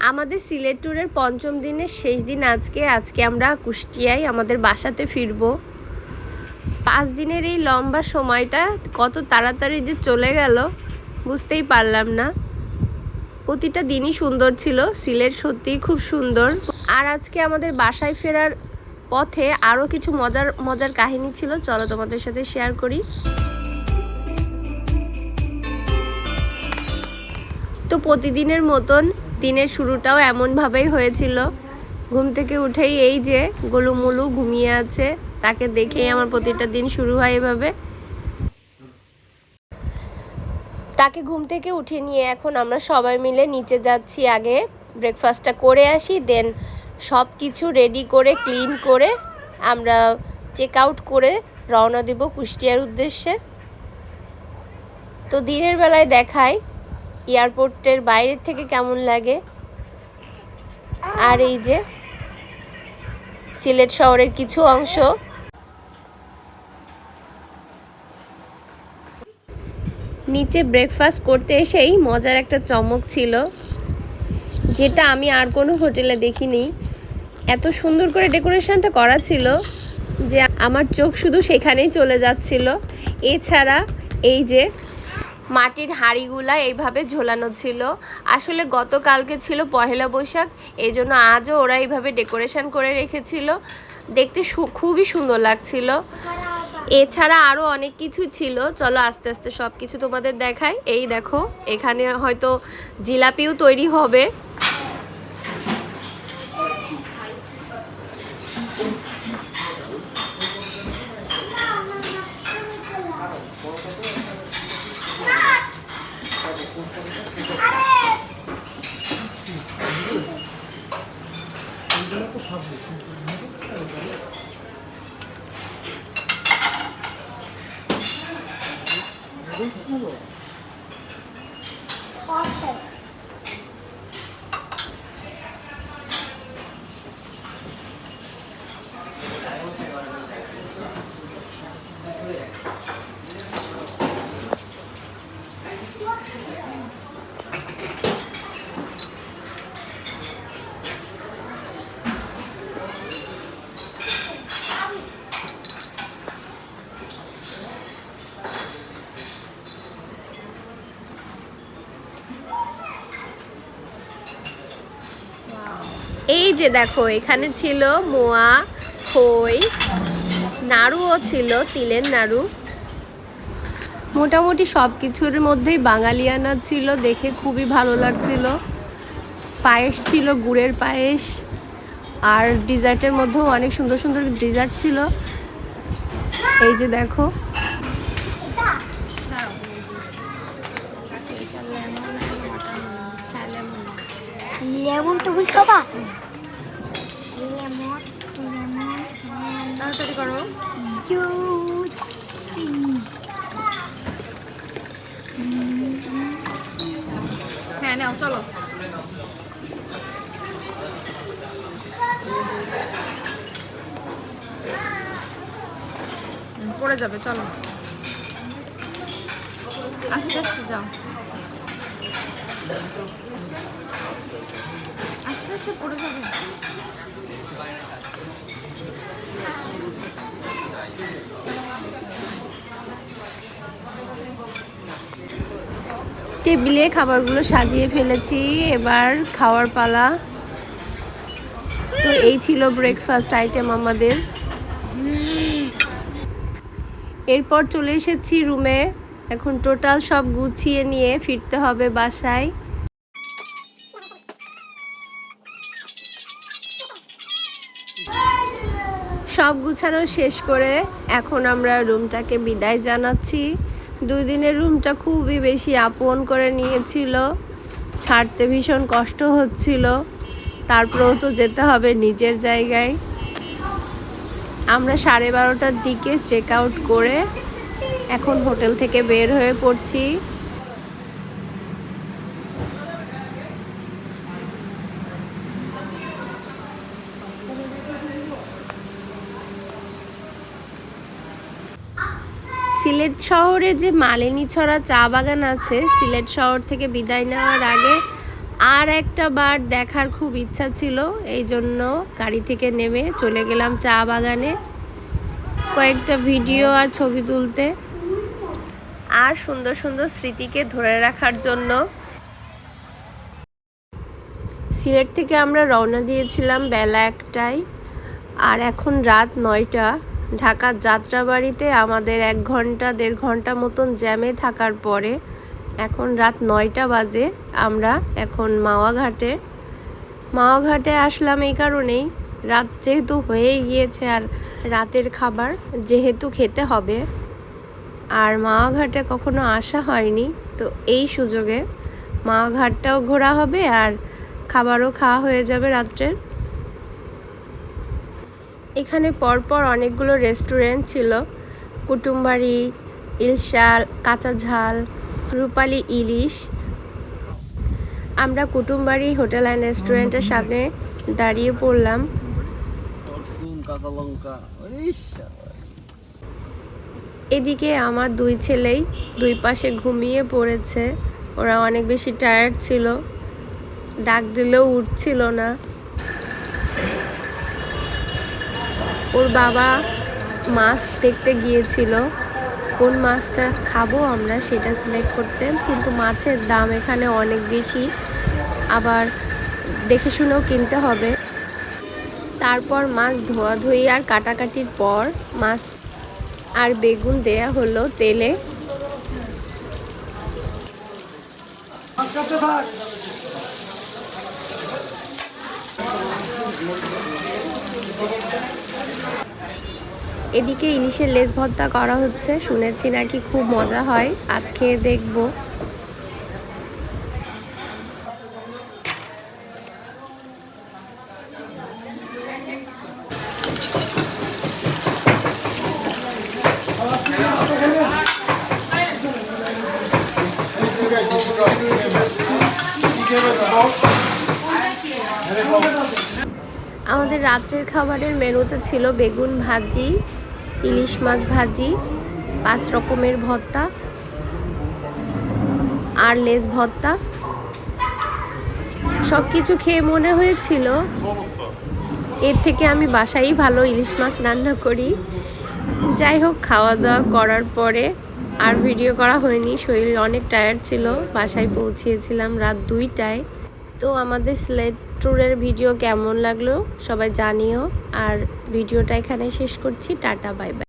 আমাদের সিলেট ট্যুরের পঞ্চম দিনের শেষ দিন আজকে। আজকে আমরা কুষ্টিয়ায় আমাদের বাসাতে ফিরব। পাঁচ দিনের এই লম্বা সময়টা কত তাড়াতাড়ি যে চলে গেল, বুঝতেই পারলাম না। প্রতিটা দিনই সুন্দর ছিল, সিলেট সত্যিই খুব সুন্দর। আর আজকে আমাদের বাসায় ফেরার পথে আরও কিছু মজার মজার কাহিনী ছিল, চলো তোমাদের সাথে শেয়ার করি। তো প্রতিদিনের মতন দিনের শুরুটাও এমনভাবেই হয়েছিল। ঘুম থেকে উঠেই এই যে গোলুমুলু ঘুমিয়ে আছে, তাকে দেখেই আমার প্রতিটা দিন শুরু হয় এভাবে। তাকে ঘুম থেকে উঠে নিয়ে এখন আমরা সবাই মিলে নিচে যাচ্ছি আগে ব্রেকফাস্টটা করে আসি দেন সব কিছু রেডি করে ক্লিন করে আমরা চেক আউট করে রওনা দেব কুষ্টিয়ার উদ্দেশ্যে। তো দিনের বেলায় দেখায় এয়ারপোর্টের বাইরের থেকে কেমন লাগে? আর এই যে, সিলেট শহরের কিছু অংশ। নিচে ব্রেকফাস্ট করতে এসেই মজার একটা চমক ছিল, যেটা আমি আর কোনো হোটেলে দেখিনি। এত সুন্দর করে ডেকোরেশনটা করা ছিল যে আমার চোখ শুধু সেখানেই চলে যাচ্ছিল। এছাড়া এই যে মাটির হাঁড়িগুলা এইভাবে ঝোলানো ছিল। আসলে গতকালকে ছিল পহেলা বৈশাখ এই জন্য আজও ওরা এইভাবে ডেকোরেশন করে রেখেছিল। দেখতে খুবই সুন্দর লাগছিল। এছাড়া আরও অনেক কিছু ছিল। চলো আস্তে আস্তে সব কিছু তোমাদের দেখায় এই দেখো, এখানে হয়তো জিলাপিও তৈরি হবে। Awesome. এই যে দেখো এখানে ছিল মোয়া খই নাড়ুও ছিল তিলের নাড়ু। মোটামুটি সব কিছুর মধ্যেই বাঙালিয়ানা ছিল দেখে খুবই ভালো লাগছিল। পায়েস ছিল গুড়ের পায়েস আর ডিজার্টের মধ্যেও অনেক সুন্দর সুন্দর ডিজার্ট ছিল। এই যে দেখো। লেমন তুমি খাবা তাড়াতাড়ি করো। হ্যাঁ নাও চলো। পড়ে যাবে চলো। আস্তে আস্তে যাও। আস্তে আস্তে পড়ে যাবে। টেবিলে খাবারগুলো সাজিয়ে ফেলেছি, এবার খাওয়ার পালা। তো এই ছিল ব্রেকফাস্ট আইটেম আমাদের। এরপর চলে এসেছি রুমে এখন টোটাল সব গুছিয়ে নিয়ে ফিরতে হবে বাসায়। সব গুছানো শেষ করে এখন আমরা রুমটাকে বিদায় জানাচ্ছি। দুই দিনের রুমটা খুবই বেশি আপন করে নিয়েছিল, ছাড়তে ভীষণ কষ্ট হচ্ছিল, তারপরেও তো যেতে হবে নিজের জায়গায়। আমরা সাড়ে বারোটার দিকে চেক আউট করে এখন হোটেল থেকে বের হয়ে পড়ছি। সিলেট শহরে যে মালিনী ছড়া চা বাগান আছে, সিলেট শহর থেকে বিদায় নেওয়ার আগে আর একটা বার দেখার খুব ইচ্ছা ছিল। এই জন্য গাড়ি থেকে নেমে চলে গেলাম চা বাগানে। কয়েকটা ভিডিও আর ছবি তুলতে। আর সুন্দর সুন্দর স্মৃতিকে ধরে রাখার জন্য সিলেট থেকে আমরা রওনা দিয়েছিলাম বেলা একটায়। আর এখন রাত নয়টা। ঢাকার যাত্রাবাড়িতে আমাদের এক ঘণ্টা, দেড় ঘণ্টা মতন জ্যামে থাকার পরে এখন রাত নয়টা বাজে। আমরা এখন মাওয়াঘাটে। মাওয়াঘাটে আসলাম এই কারণেই। রাত যেহেতু হয়েই গিয়েছে আর রাতের খাবার যেহেতু খেতে হবে, আর মাওয়াঘাটে কখনো আসা হয়নি, তো এই সুযোগে মাওয়াঘাটটাও ঘোরা হবে আর খাবারও খাওয়া হয়ে যাবে রাত্রের এখানে পরপর অনেকগুলো রেস্টুরেন্ট ছিল। কুটুমবাড়ি ইলশাল কাঁচা ঝাল রূপালি ইলিশ। আমরা কুটুমবাড়ি হোটেল অ্যান্ড রেস্টুরেন্টের সামনে দাঁড়িয়ে পড়লাম। এদিকে আমার দুই ছেলেই দুই পাশে ঘুমিয়ে পড়েছে। ওরা অনেক বেশি টায়ার্ড ছিল। ডাক দিলেও উঠছিল না। ওর বাবা মাছ দেখতে গিয়েছিল। কোন মাছটা খাব আমরা সেটা সিলেক্ট করতে। কিন্তু মাছের দাম এখানে অনেক বেশি। আবার দেখে শুনেও কিনতে হবে। তারপর মাছ ধোয়াধুয়ি আর কাটাকাটির পর মাছ আর বেগুন দেয়া হলো তেলে। এদিকে ইলিশের লেজ ভর্তা করা হচ্ছে, শুনেছি নাকি খুব মজা হয়। আজকে দেখব। আমাদের রাত্রের খাবারের মেনুতে ছিল বেগুন ভাজি ইলিশ মাছ ভাজি, পাঁচ রকমের ভর্তা আর লেস ভর্তা। সব কিছু খেয়ে মনে হয়েছিল এর থেকে আমি বাসায় ভালো ইলিশ মাছ রান্না করি। যাই হোক, খাওয়া দাওয়া করার পরে আর ভিডিও করা হয়নি, শরীর অনেক টায়ার্ড ছিল, বাসায় পৌঁছিয়েছিলাম রাত দুইটায়। তো আমাদের স্লেট ট্যুরের ভিডিও কেমন লাগল সবাই জানিও। আর ভিডিওটা এখানে শেষ করছি টাটা বাই বাই